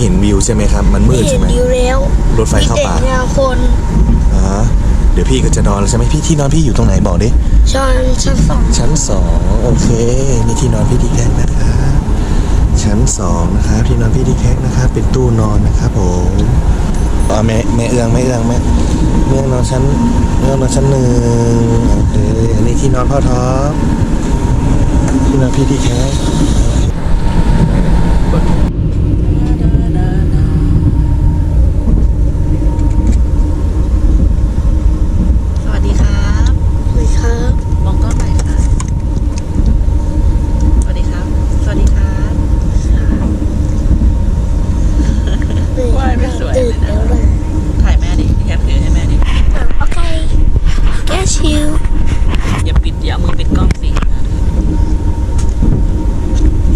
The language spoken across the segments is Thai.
เห็นวิวใช่ไหมครับ มันมืดเห็ใช่นไหมวิวแล้วรถไฟเข้าป่ามีแต่เงาคนอ่าฮะเดี๋ยวพี่ก็จะนอนแล้วใช่ไหมพี่ที่นอนพี่อยู่ตรงไหนบอกดิ ชั้นชั้นสองชั้นสองโอเคนี่ที่นอนพี่ดีแคกนะครับชั้นสองนะครับที่นอนพี่ดีแคกนะครับเป็นตู้นอนนะครับผมอ๋อแม่แม่เอื้องแม่เอื้องแม่เอื้องนอนชั้นเอื้องนอนชั้นหนึ่งโอเคอันนี้ที่นอนพ่อท็อปที่นอนพี่ดีแคก สวัสดีครับ เลยครับ มองกล้องหน่อยค่ะสวัสดีครับ สวัสดีครับ ว่ายไม่สวยเลยนะ ตื่นแล้วนะ ถ่ายแม่ดิแคปถือให้แม่ดิ อะโอเค get you อย่าปิดอย่าเอามือปิดกล้องสิ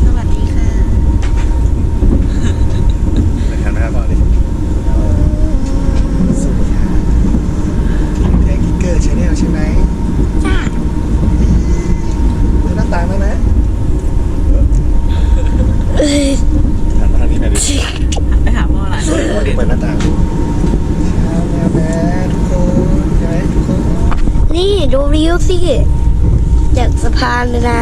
สวัสดีค่ะ หันมาพ่อดิสวัสดีครับแทงกิ๊กเกอร์ชาแนล ใช่ไหมจ้าเปิดหน้าต่างได้ไหมหันมาทางนี้หน่อยดิไปหาพ่อหลานดูดิเปิดหน้าต่างดูเช้าแม่แม่ทุกคนใช่ไหมทุกคน นี่ดูวิวสิจากสะพานเลยนะ